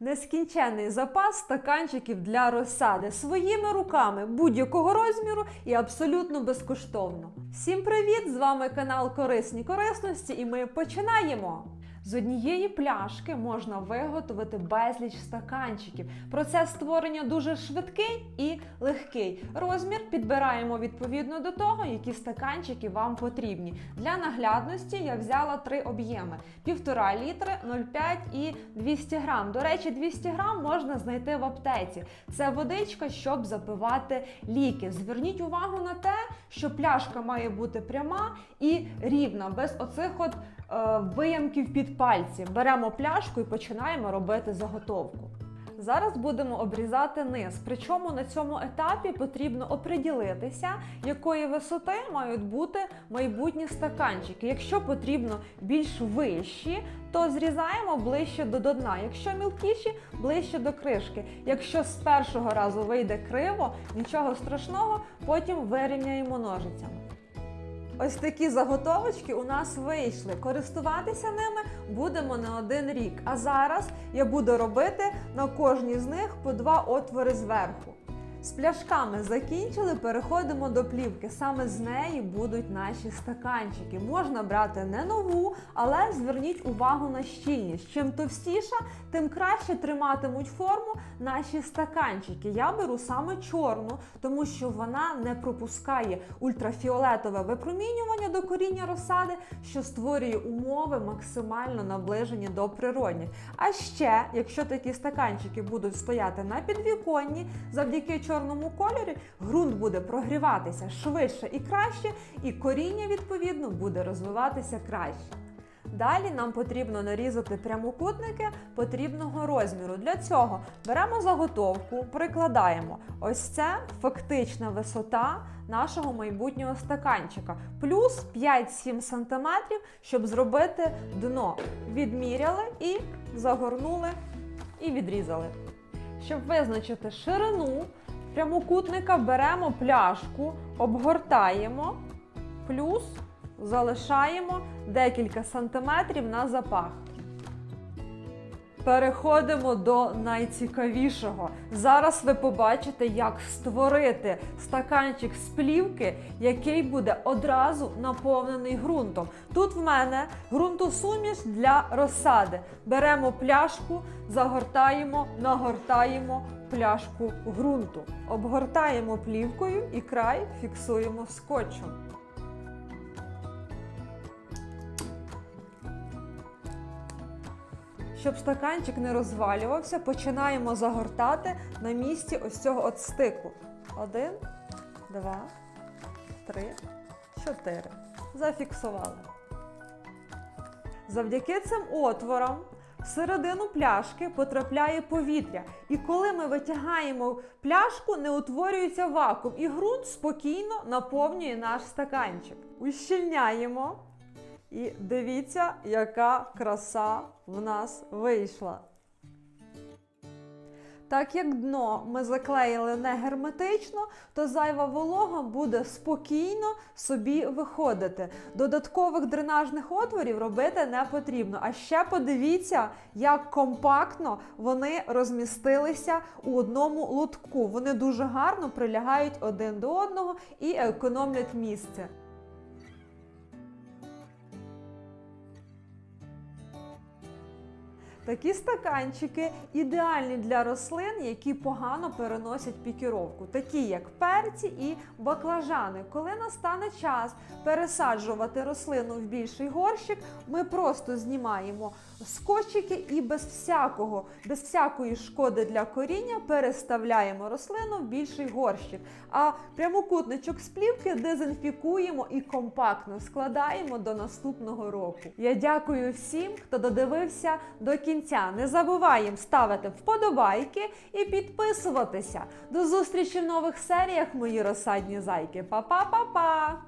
Нескінченний запас стаканчиків для розсади своїми руками будь-якого розміру і абсолютно безкоштовно. Всім привіт! З вами канал Корисні Корисності, і ми починаємо! З однієї пляшки можна виготовити безліч стаканчиків. Процес створення дуже швидкий і легкий. Розмір підбираємо відповідно до того, які стаканчики вам потрібні. Для наглядності я взяла три об'єми: 1,5 літри, 0,5 і 200 грам. До речі, 200 грам можна знайти в аптеці. Це водичка, щоб запивати ліки. Зверніть увагу на те, що пляшка має бути пряма і рівна, без оцих от виямків під пальці. Беремо пляшку і починаємо робити заготовку. Зараз будемо обрізати низ. Причому на цьому етапі потрібно оприділитися, якої висоти мають бути майбутні стаканчики. Якщо потрібно більш вищі, то зрізаємо ближче до дна. Якщо мілкіші, ближче до кришки. Якщо з першого разу вийде криво, нічого страшного, потім вирівняємо ножицями. Ось такі заготовочки у нас вийшли. Користуватися ними будемо не один рік. А зараз я буду робити на кожній з них по два отвори зверху. З пляшками закінчили, переходимо до плівки. Саме з неї будуть наші стаканчики. Можна брати не нову, але зверніть увагу на щільність. Чим товстіша, тим краще триматимуть форму наші стаканчики. Я беру саме чорну, тому що вона не пропускає ультрафіолетове випромінювання до коріння розсади, що створює умови максимально наближені до природних. А ще, якщо такі стаканчики будуть стояти на підвіконні, завдяки чорному кольорі ґрунт буде прогріватися швидше і краще, і коріння відповідно буде розвиватися краще. Далі нам потрібно нарізати прямокутники потрібного розміру. Для цього беремо заготовку, прикладаємо. Ось це фактична висота нашого майбутнього стаканчика. Плюс 5-7 см, щоб зробити дно. Відміряли і загорнули і відрізали. Щоб визначити ширину прямокутника, беремо пляшку, обгортаємо, плюс залишаємо декілька сантиметрів на запах. Переходимо до найцікавішого. Зараз ви побачите, як створити стаканчик з плівки, який буде одразу наповнений ґрунтом. Тут в мене ґрунтосуміш для розсади. Беремо пляшку, загортаємо, нагортаємо пляшку ґрунту. Обгортаємо плівкою і край фіксуємо скотчем. Щоб стаканчик не розвалювався, починаємо загортати на місці ось цього от стику. Один, два, три, чотири. Зафіксували. Завдяки цим отворам всередину пляшки потрапляє повітря. І коли ми витягаємо пляшку, не утворюється вакуум, і ґрунт спокійно наповнює наш стаканчик. Ущільняємо. І дивіться, яка краса в нас вийшла. Так як дно ми заклеїли не герметично, то зайва волога буде спокійно собі виходити. Додаткових дренажних отворів робити не потрібно. А ще подивіться, як компактно вони розмістилися у одному лотку. Вони дуже гарно прилягають один до одного і економлять місце. Такі стаканчики ідеальні для рослин, які погано переносять пікіровку, такі як перці і баклажани. Коли настане час пересаджувати рослину в більший горщик, ми просто знімаємо скотчики і без всякого, без всякої шкоди для коріння переставляємо рослину в більший горщик. А прямокутничок з плівки дезінфікуємо і компактно складаємо до наступного року. Я дякую всім, хто додивився до кінця. Не забуваємо ставити вподобайки і підписуватися. До зустрічі в нових серіях, мої розсадні зайки. Па-па-па-па!